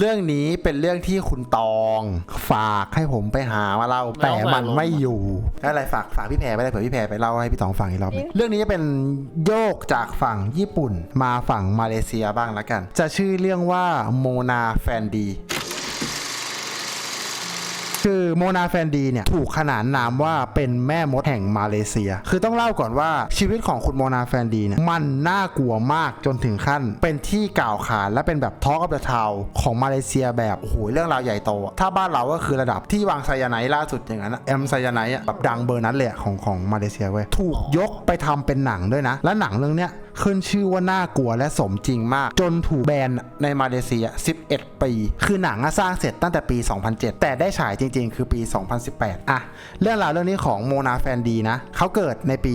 เรื่องนี้เป็นเรื่องที่คุณตองฝากให้ผมไปหามาเล่าแต่มันไม่อยู่อะไรฝากฝากพี่แพรไปเลยเผื่อพี่แพรไปเล่าให้พี่ตองฟังอีกรอบหนึ่งเรื่องนี้จะเป็นโยกจากฝั่งญี่ปุ่น มาฝั่งมาเลเซียบ้างละกัน จะชื่อเรื่องว่าโมนาแฟนดี คือโมนาแฟนดีเนี่ยถูกขนานนามว่าเป็นแม่มดแห่งมาเลเซีย คือต้องเล่าก่อนว่าชีวิตของคุณโมนาแฟนดีเนี่ยมันน่ากลัวมากจนถึงขั้น เป็นที่กล่าวขานและเป็นแบบทอ k กับเดอะทาวของมาเลเซียแบบโอ้โหเรื่องราวใหญ่โต ถ้าบ้านเราก็คือระดับที่วางไซยาไนล่าสุดอย่างนั้นเอะแอมไซยาไนด์อะแบบดังเบอร์นั้นเลยอะของของมาเลเซียเว้ยถูกยกไปทำเป็นหนังด้วยนะ และหนังเรื่องเนี้ย ขึ้นชื่อว่าน่ากลัวและสมจริงมาก จนถูกแบนในมาเลเซีย 11 ปี คือหนังอะสร้างเสร็จตั้งแต่ปี 2007 แต่ได้ฉายจริง ๆ คือปี 2018 อะ เรื่องราวเรื่องนี้ของโมนาแฟนดีนะ เขาเกิดในปี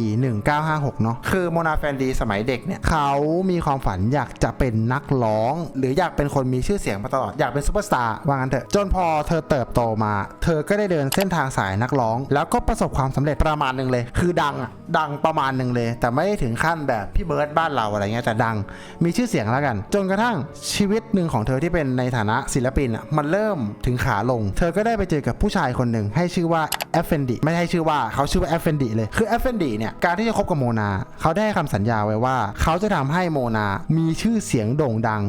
1956 เนาะ คือโมนาแฟนดีสมัยเด็กเนี่ย เขามีความฝันอยากจะเป็นนักร้อง หรืออยากเป็นคนมีชื่อเสียงมาตลอด อยากเป็นซูเปอร์สตาร์ ว่างั้นเถอะ จนพอเธอเติบโตมา เธอก็ได้เดินเส้นทางสายนักร้อง แล้วก็ประสบความสำเร็จประมาณหนึ่งเลย คือดังอะดังประมาณหนึ่งเลย แต่ไม่ได้ถึงขั้นแบบพี่เบิร์ดบ้านเราอะไรเงี้ยแต่ดังมีชื่อเสียงแล้วกัน จนกระทั่งชีวิตหนึ่งของเธอที่เป็นในฐานะศิลปินอะมันเริ่มถึงขาลง เธอก็ได้ไปเจอกับผู้ชายคนหนึ่งให้ชื่อว่าแอฟเฟนดีไม่ให้ชื่อว่าเขาชื่อว่าแอฟเฟนดีเลยคือแอฟเฟนดีเนี่ยการที่จะคบกับโมนาเขาได้ให้คำสัญญาไว้ว่า เขาจะทำให้โมนา มีชื่อเสียงโด่งดัง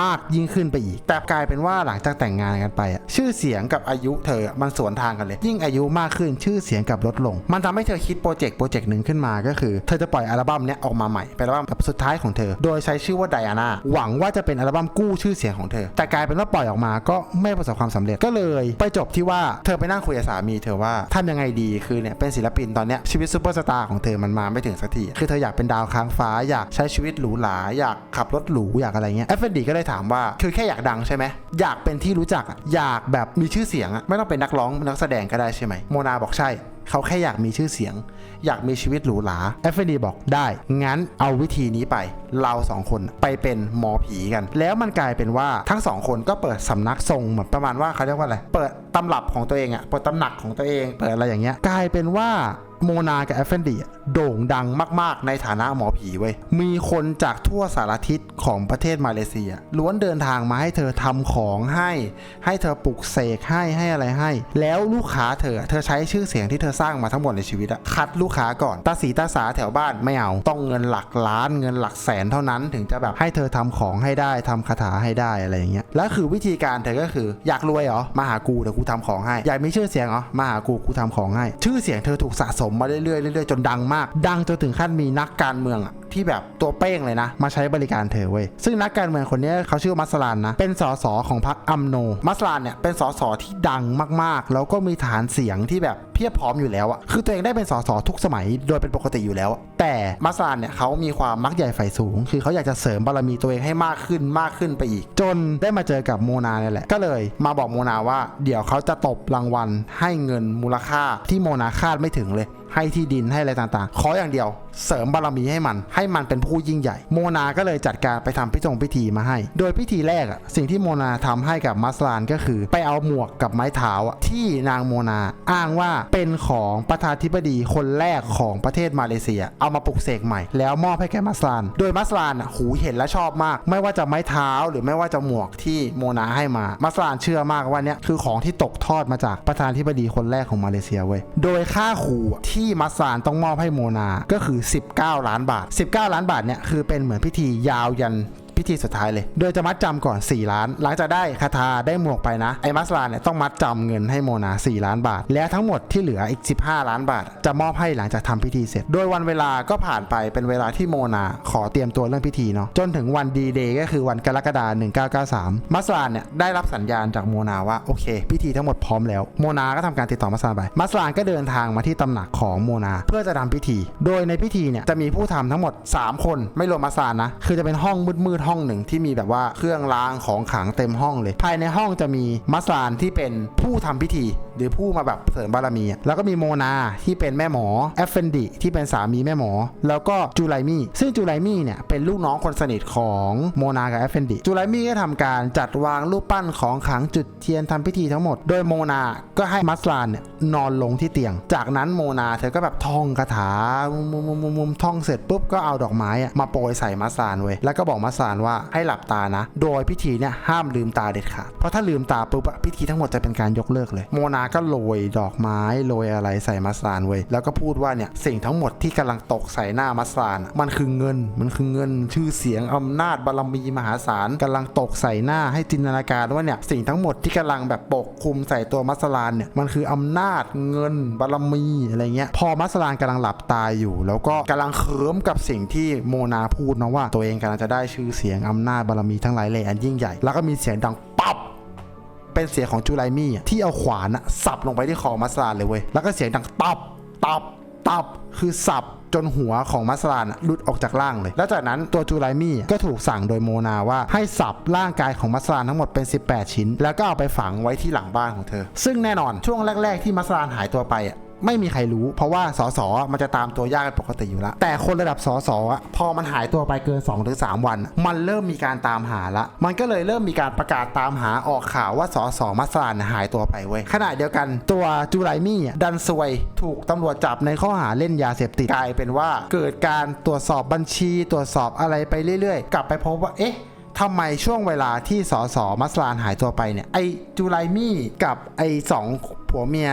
มากยิ่งขึ้นไปอีก แต่กลายเป็นว่าหลังจากแต่งงานกันไปอะชื่อเสียงกับอายุเธอมันสวนทางกันเลย ยิ่งอายุมากขึ้นชื่อเสียงกับลดลง มันทำให้เธอคิดโปรเจกต์โปรเจกต์หนึ่งขึ้นมาก็คือ เธอจะปล่อยอัลบั้มเนี้ยออกมาใหม่เป็นอัลบั้มแบบสุดท้ายของเธอ โดยใช้ชื่อว่าไดอาน่าหวังว่าจะเป็นอัลบั้มกู้ชื่อเสียงของเธอ แต่กลายเป็นว่าปล่อยออกมาก็ไม่ประสบความสำเร็จก็เลย ไปจบที่ว่าเธอไปนั่งคุยกับสามีเธอว่าทำยังไงดีคือเนี่ยเป็นศิลปินตอนเนี้ยชีวิตซูเปอร์สตาร์ของเธอมันมาไม่ถึงสักทีคือเธออยากเป็นดาวค้างฟ้าอยากใช้ชีวิตหรูหราอยากขับรถหรูอยากอะไรเงี้ยเอฟเฟนดีก็เลยถามว่าคือแค่อยากดังใช่ไหมอยากเป็นที่รู้จักอยากแบบมีชื่อเสียงอะไม่ต้องเป็นนักร้องนักแสดงก็ได้ใช่ไหมโมนาบอกใช่ เขาแค่อยากมีชื่อเสียง อยากมีชีวิตหรูหราเอฟเฟนีบอกได้ งั้นเอาวิธีนี้ไป เราสองคนไปเป็นหมอผีกัน แล้วมันกลายเป็นว่าทั้งสองคนก็เปิดสำนักทรงเหมือนประมาณว่าเขาเรียกว่าอะไร เปิดตำรับของตัวเองอะเปิดตำหนักของตัวเอง เปิดอะไรอย่างเงี้ย กลายเป็นว่า โมนากับเอฟเฟนดีโด่งดังมาก ๆ ในฐานะหมอผีเว้ย มีคนจากทั่วสารทิศของประเทศมาเลเซีย ล้วนเดินทางมาให้เธอทำของให้ ให้เธอปลุกเสกให้ให้อะไรให้ แล้วลูกค้าเธอเธอใช้ชื่อเสียงที่เธอสร้างมาทั้งหมดในชีวิตอะคัดลูกค้าก่อนตาสีตาสาแถวบ้านไม่เอา ต้องเงินหลักล้านเงินหลักแสนเท่านั้นถึงจะแบบให้เธอทำของให้ได้ทำคาถาให้ได้อะไรอย่างเงี้ยแล้วคือวิธีการเธอก็คืออยากรวยเหรอมาหากูเดี๋ยวกูทำของให้อยากมีชื่อเสียงเหรอมาหากูกูทำของให้ ชื่อเสียงเธอถูกสะสมมาเรื่อยๆเรื่อยๆจนดังมาก ดังจนถึงขั้นมีนักการเมืองอะที่แบบตัวเป้งเลยนะ มาใช้บริการเธอเว้ยซึ่งนักการเมืองคนนี้เขาชื่อมัสลานนะ เป็นสสของพรรคอัมโน มัสลานเนี่ยเป็นสสที่ดังมากๆ แล้วก็มีฐานเสียงที่แบบเพียบพร้อมอยู่แล้วอะคือตัวเองได้เป็นสสทุกสมัยโดยเป็นปกติอยู่แล้ว แต่มัสลานเนี่ยเขามีความมักใหญ่ไฟสูง คือเขาอยากจะเสริมบารมีตัวเองให้มากขึ้นมากขึ้นไปอีก จนได้มาเจอกับโมนาเนี่ยแหละก็เลย มาบอกโมนาว่า เดี๋ยวเขาจะตบรางวัลให้เงินมูลค่าที่โมนาคาดไม่ถึงเลย ให้ที่ดินให้อะไรต่างๆ ขออย่างเดียว เสริมบารมีให้มัน ให้มันเป็นผู้ยิ่งใหญ่ โมนาก็เลยจัดการไปทำพิธงพิธีมาให้ โดยพิธีแรกอะสิ่งที่โมนาทำให้กับมัสลานก็คือ ไปเอาหมวกกับไม้เท้าที่นางโมนาอ้างว่าเป็นของประธานธิบดีคนแรกของประเทศมาเลเซีย เอามาปลุกเสกใหม่ แล้วมอบให้แก่มัสลาน โดยมัสลานหูเห็นและชอบมาก ไม่ว่าจะไม้เท้าหรือไม่ว่าจะหมวกที่โมนาให้มา มัสลานเชื่อมากว่าเนี่ยคือของที่ตกทอดมาจากประธานธิบดีคนแรกของมาเลเซียเว้ย โดยค่าขู่ที่ที่มัสซานต้องมอบให้โมนา ก็คือ 19 ล้านบาท 19 ล้านบาทเนี่ยคือเป็นเหมือนพิธียาวยัน พิธีสุดท้ายเลย โดยจะมัดจำก่อน 4 ล้าน หลังจากได้คาถาได้หมวกไปนะ ไอ้มัสลานเนี่ยต้องมัดจำเงินให้โมนา 4 ล้านบาท และทั้งหมดที่เหลืออีก 15 ล้านบาท จะมอบให้หลังจากทำพิธีเสร็จ โดยวันเวลาก็ผ่านไปเป็นเวลาที่โมนา ขอเตรียมตัวเรื่องพิธีเนาะ จนถึงวันดีเดย์ก็คือวันกรกฎาคม1993 มัสลานเนี่ยได้รับสัญญาณจากโมนาว่าโอเค พิธีทั้งหมดพร้อมแล้ว โมนาก็ทำการติดต่อมัสลานไป มัสลานก็เดินทางมาที่ตำหนักของโมนา เพื่อจะทำพิธี โดยในพิธีเนี่ยจะมีผู้ทำทั้งหมด 3 คนไม่รวมมัสลานนะ คือจะเป็นห้องมืดๆห้องหนึ่งที่มีแบบว่าเครื่องรางของขลังเต็มห้องเลย ภายในห้องจะมีมัสลานที่เป็นผู้ทำพิธีหรือผู้มาแบบเสริมบารมีอะแล้วก็มีโมนาที่เป็นแม่หมอแอฟเฟนดีที่เป็นสามีแม่หมอ แล้วก็จูไลมี่ซึ่งจูไลมี่เนี่ยเป็นลูกน้องคนสนิทของโมนากับแอฟเฟนดีจูไลมี่ก็ทำการจัดวางรูปปั้นของขังจุดเทียนทำพิธีทั้งหมด โดยโมนาก็ให้มัสลานเนี่ยนอนลงที่เตียง จากนั้นโมนาเธอก็แบบท่องคาถามุมมุมมุมมุมท่องเสร็จปุ๊บก็เอาดอกไม้อะมาโปรยใส่มัสลานเว้ยแล้วก็บอกมัสลานว่าให้หลับตานะ โดยพิธีเนี่ยห้ามลืมตาเด็ดขาดเพราะถ้าลืมตาปุ๊บพิธีทั้งหมดจะเป็นการยกเลิกเลยโมนาก็โรยดอกไม้โรยอะไรใส่มัสลานเว้ยแล้วก็พูดว่าเนี่ยสิ่งทั้งหมดที่กำลังตกใส่หน้ามัสลานมันคือเงินมันคือเงินชื่อเสียงอำนาจบารมีมหาศาลกำลังตกใส่หน้าให้จินตนาการว่าเนี่ยสิ่งทั้งหมดที่กำลังแบบปกคลุมใส่ตัวมัสลานเนี่ยมันคืออำนาจเงินบารมีอะไรเงี้ยพอมัสลานกำลังหลับตาอยู่ แล้วก็กำลังเคิมกับสิ่งที่โมนาพูดนะว่า ตัวเองกำลังจะได้ชื่อเสียงอำนาจบารมีทั้งหลายแหล่อันยิ่งใหญ่ แล้วก็มีเสียงดัง เป็นเสียงของจูไลมี่ที่เอาขวานสับลงไปที่คอมัสลานเลยเว้ยแล้วก็เสียงดังตับตับตับคือสับจนหัวของมัสลานหลุดออกจากร่างเลย แล้วจากนั้นตัวจูไลมี่ก็ถูกสั่งโดยโมนาว่าให้สับร่างกายของมัสลานทั้งหมดเป็น 18 ชิ้น แล้วก็เอาไปฝังไว้ที่หลังบ้านของเธอ ซึ่งแน่นอนช่วงแรก ๆ ที่มัสลานหายตัวไป ไม่มีใครรู้ เพราะว่าสสมันจะตามตัวยากเป็นปกติอยู่แล้ว แต่คนระดับสสพอมันหายตัวไปเกิน2-3ถึง3วัน มันเริ่มมีการตามหาละ มันก็เลยเริ่มมีการประกาศตามหาออกข่าวว่าสสมัสลานหายตัวไปเว้ยขณะเดียวกันตัวจูไลมี่ดันซวย ถูกตำรวจจับในข้อหาเล่นยาเสพติดกลายเป็นว่า เกิดการตรวจสอบบัญชี ตรวจสอบอะไรไปเรื่อยๆ กลับไปพบว่าเอ๊ะทำไมช่วงเวลาที่สสมัสลานหายตัวไปเนี่ยไอจูไลมี่กับไอสอง ผัวเมีย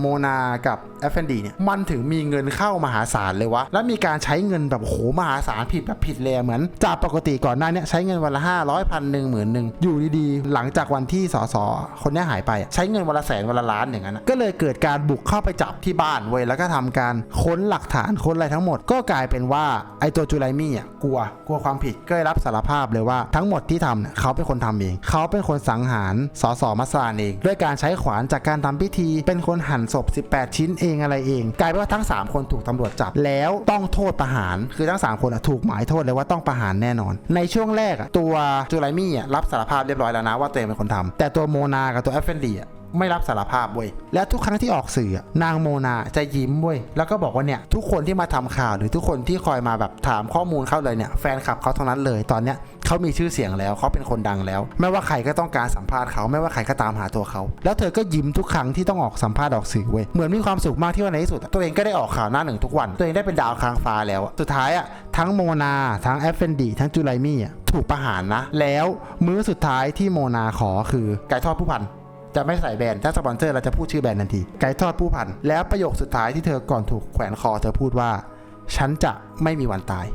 โมนากับเอฟเฟนดีเนี่ยมันถึงมีเงินเข้ามหาศาลเลยวะ แล้วมีการใช้เงินแบบโหมหาศาลผิดแบบผิดเลยเหมือน จากปกติก่อนหน้านี้ใช้เงินวันละห้าร้อยพันหนึ่งหมื่นหนึ่งอยู่ดีๆ หลังจากวันที่สอสอคนนี้หายไปใช้เงินวันละแสนวันละล้านอย่างนั้นก็เลยเกิดการบุกเข้าไปจับที่บ้านเว้ยแล้วก็ทำการค้นหลักฐานค้นอะไรทั้งหมด ก็กลายเป็นว่าไอตัวจูไลมี่อะกลัวกลัวความผิดก็เลยรับสารภาพเลยว่าทั้งหมดที่ทำเนี่ยเขาเป็นคนทำเอง เขาเป็นคนสังหารสอสอมัสลานเอง ด้วยการใช้ขวานจากการทำพิธีเป็นคนหั่นศพ 18 ชิ้นเองอะไรเอง กลายเป็นว่าทั้ง 3 คนถูกตำรวจจับ แล้วต้องโทษประหาร คือทั้ง 3 คนถูกหมายโทษเลยว่าต้องประหารแน่นอน ในช่วงแรกตัวจูไลมี่รับสารภาพเรียบร้อยแล้วนะว่าตัวเองเป็นคนทำแต่ตัวโมนากับตัวเอฟเฟนดีไม่รับสารภาพเว้ย และทุกครั้งที่ออกสื่อนางโมนาจะยิ้มเว้ย แล้วก็บอกว่าเนี่ย ทุกคนที่มาทำข่าวหรือทุกคนที่คอยมาแบบถามข้อมูลเขาเลยเนี่ย แฟนคลับเขาทั้งนั้นเลยตอนเนี้ย เขามีชื่อเสียงแล้วเขาเป็นคนดังแล้ว ไม่ว่าใครก็ต้องการสัมภาษณ์เขาไม่ว่าใครก็ตามหาตัวเขา แล้วเธอก็ยิ้มทุกครั้งที่ต้องออกสัมภาษณ์ออกสื่อเว้ยเหมือนมีความสุขมากที่ว่าในที่สุด ตัวเองก็ได้ออกข่าวหน้าหนึ่งทุกวัน ตัวเองได้เป็นดาวค้างฟ้าแล้วสุดท้ายอะทั้งโมนาทั้งเอฟเฟนดีทั้งจูไลมี่อะถูกประหารนะ แล้วมื้อสุดท้ายที่โมนาขอคือไก่ทอดผู้พันจะไม่ใส่แบรนด์ถ้าสปอนเซอร์เราจะพูดชื่อแบรนด์ทันที ไก่ทอดผู้พัน แล้วประโยคสุดท้ายที่เธอก่อนถูกแขวนคอเธอพูดว่า ฉันจะไม่มีวันตาย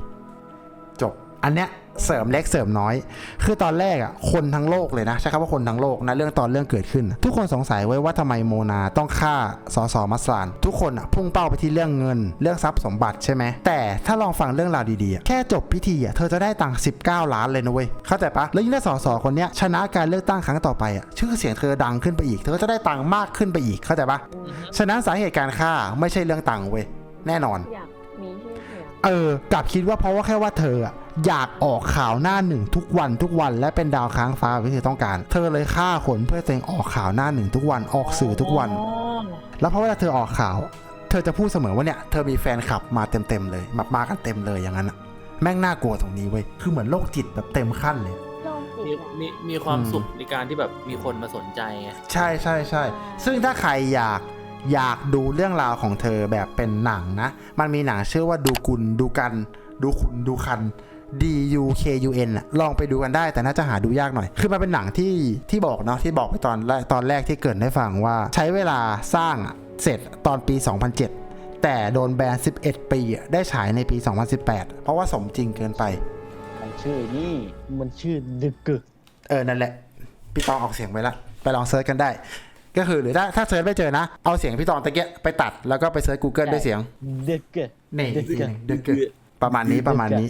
จบ อันเนี้ย เสริมเล็กเสริมน้อย คือตอนแรกอะคนทั้งโลกเลยนะใช้คำว่าคนทั้งโลกนะเรื่องตอนเรื่องเกิดขึ้น ทุกคนสงสัยไว้ว่าทำไมโมนาต้องฆ่าสอสอมัสลานทุกคนอะพุ่งเป้าไปที่เรื่องเงิน เรื่องทรัพย์สมบัติใช่ไหมแต่ถ้าลองฟังเรื่องราวดีๆอะแค่จบพิธีอะเธอจะได้ตังค์19 ล้านเลยนะเว้ยเข้าใจปะแล้วยิ่งถ้าสอสอคนเนี้ยชนะการเลือกตั้งครั้งต่อไปอะชื่อเสียงเธอดังขึ้นไปอีก เธอก็จะได้ตังค์มากขึ้นไปอีกเข้าใจปะฉะนั้นสาเหตุการฆ่าไม่ใช่เรื่องตังค์เว้ยแน่นอนอยากมีชื่อ เสียงเออกลับคิดว่าเพราะว่าแค่ว่าเธออะอยากออกข่าวหน้าหนึ่งทุกวันทุกวันและเป็นดาวค้างฟ้าแบบที่เธอต้องการ เธอเลยฆ่าคนเพื่อตัวเองออกข่าวหน้าหนึ่งทุกวันออกสื่อทุกวันอ๋อแล้วเพราะเวลาเธอออกข่าว เธอจะพูดเสมอว่าเนี่ยเธอมีแฟนคลับมาเต็มๆเลยมามากันเต็มเลยอย่างนั้นอะแม่งน่ากลัวตรงนี้เว้ยคือเหมือนโรคจิตแบบเต็มขั้นเลยโรคจิมีตอะมีมีความอืมสุขในการที่แบบมีคนมาสนใจไง ใช่ใช่ใช่ซึ่งถ้าใครอยาก อยากดูเรื่องราวของเธอแบบเป็นหนังนะ มันมีหนังชื่อว่าดูกุลดูกัน ดูคุณดูคัน D U K U N อะลองไปดูกันได้แต่น่าจะหาดูยากหน่อย คือมันเป็นหนังที่ที่บอกเนาะที่บอกไปตอนแรกตอนแรกที่เกริดให้ฟังว่าใช้เวลาสร้างอะเสร็จตอนปี 2007 แต่โดนแบน 11 ปีอะได้ฉายในปี 2018 เพราะว่าสมจริงเกินไปมันชื่อนี่มันชื่อดึกกึกเออนั่นแหละ พี่ตองออกเสียงไปละ ไปลองเซิร์ชกันได้ ก็คือหรือถ้าถ้าเซิร์ชไม่เจอนะ เอาเสียงพี่ตองตะเกียไปตัดแล้วก็ไปเซิร์ช Google ด้วยเสียงดึกกึกนี่ดึกอีกทีกึหกนึ่งดึกกึกประมาณนี้ประมาณนี้